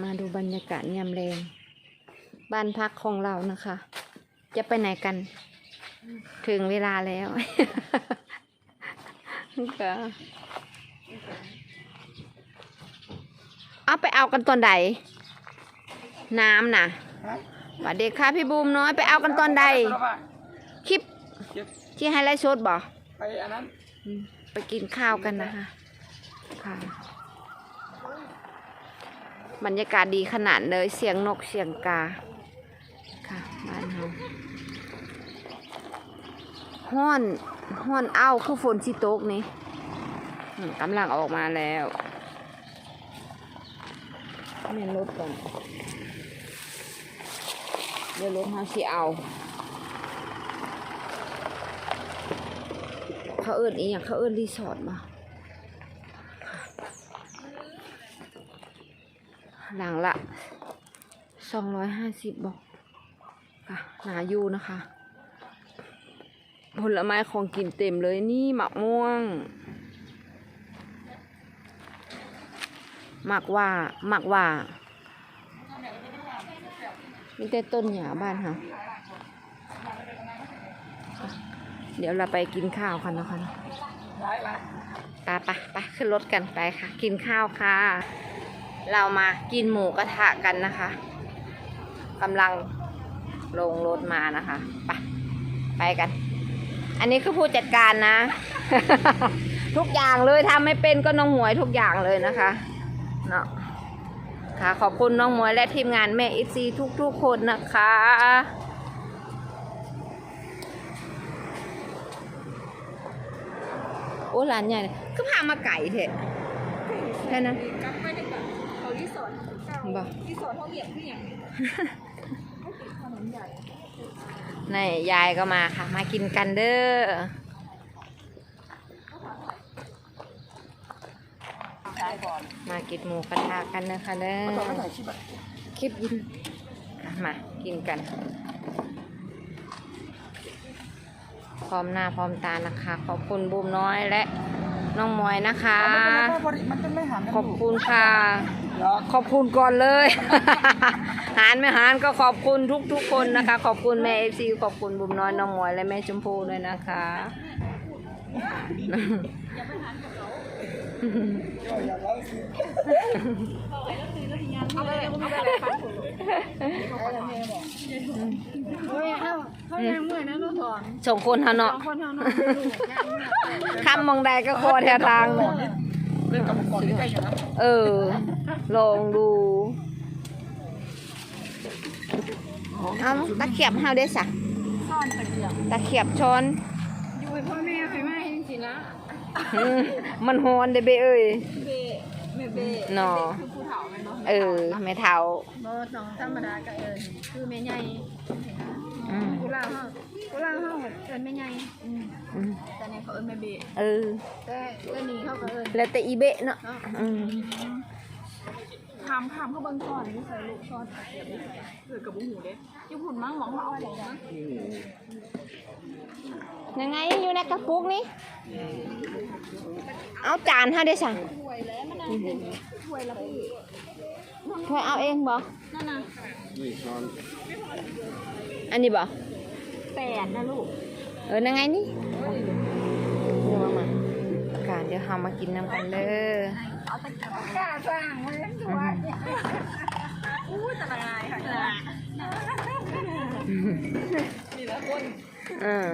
มาดูบรรยากาศยามแรงบ้านพักของเรานะคะ จะไปไหนกัน ถึงเวลาแล้วค่ะเอาไปเอากันตอนใด น้ำน่ะสวัสดีค่ะพี่บูมน้อยไปเอากันตอนใด คลิปที่ให้ไลฟ์สดบอกไปอันนั้น ไปกินข้าวกันนะคะ ค่ะ บรรยากาศดีขนาดเลยเสียงนกเสียงกา ค่ะบ้านเฮาห้อนห้อนเอ้าคือฝนสิตกนี่กำลังออกมาแล้วเมียนรถก่อนเดี๋ยวรถเฮาสิเอาเขาเอิ้นอีหยังเขาเอิ้นรีสอร์ทมา หลังละสองร้อยห้าสิบบอกค่ะหนาอยู่นะคะ ผลไม้ของกินเต็มเลยนี่หมักม่วงหมักว่าหมักว่ามีแต่ต้นหญ้าบ้านค่ะ เดี๋ยวเราไปกินข้าวกันนะคะร้ายร้ายไปไปไปขึ้นรถกันไปค่ะ กินข้าวค่ะ เรามากินหมูกระทะกันนะคะกำลังลงรถมานะคะไปไปกัน อันนี้คือผู้จัดการนะ ทุกอย่างเลยทำไม่เป็นก็น้องหมวยทุกอย่างเลยนะคะเนาะค่ะขอบคุณน้องหมวยและทีมงานแม่อิซีทุกๆคนนะคะโอ้ร้านใหญ่ก็พามาไก่เถอะแค่นั้น กลับไปดีกว่าเขารีสอร์ทของเก่าบ่รีสอร์ทเขาเหยียบที่อย่างนี้เขาติดถนนใหญ่นี่ยายก็มาค่ะ มากินกันเด้อถ่ายก่อนมากินหมูกระทะกันนะคะเด้อมาต่อมาถ่ายคลิปอะคลิปยินอะมากินกัน พร้อมหน้าพร้อมตานะคะ ขอบคุณบูมน้อยและน้องมอยนะคะ มันเป็นไม่หันกันขอบคุณค่ะเหรอ ขอบคุณก่อนเลย หารไม่หารก็ขอบคุณทุกทุกๆคนนะคะ ขอบคุณแม่เอฟซีขอบคุณบุ๋มน้อยน้องหมวยและแม่ชมพู่ด้วยนะคะอย่าสิเอาไปเลยเอาไปเลยเฮ้ยเขาเขายังเมื่อยนะน้องถอนส่งคนฮะเนาะงคนเขานอนดูลูกยังเมื่อยคำมองใดก็โคอแถวทางเล่ นกับก่อนใกล้ๆอย่างนั้นเออ ลองดูเอาตะเขียบเฮาได้สะซ่อนตะเกียบตะเขียบช้อนอยู่เป็นพ่อแม่ใครมาจริงๆนะอืมมันฮอนเด้อเบเอ้ย เบ้แม่เบ้หน่อคือผู้เฒ่าไหมเนาะเออแม่เท้า บ่น้องธรรมดาก็เอิญคือแม่ใหญ่ อืมกูเล่าเฮากูเล่าเฮาเอิญแม่ใหญ่อืมอืมแต่เนี่ยเขาเอิญแม่เบ้เออ แต่แต่นี่เขาก็เอิญแล้วแต่อีเบะเนาะเนาะอืมถามถามเขาเบิ่งก่อนนี่ใส่ลูกซ่อนตะเกียบนี่ใส่เกิดกับบุหูเด้ญี่ปุ่นมั้งหมองเขาเอาอะไรนะยังไงอยู่ในกระปุกนี้เอาจานเฮาได้สั่งถ้วยแล้วมันน่ะถ้วยละพี่ถ้วยเอาเองบ่นั่นน่ะ อันนี้บ่แปดนะลูก เออยังไงนี่เดี๋ยวมาการเดี๋ยวเฮามากินน้ำกันเด้อเอาตะเกียบกล้าสร้างไว้ด้วยอู้ตะลายค่ะอืม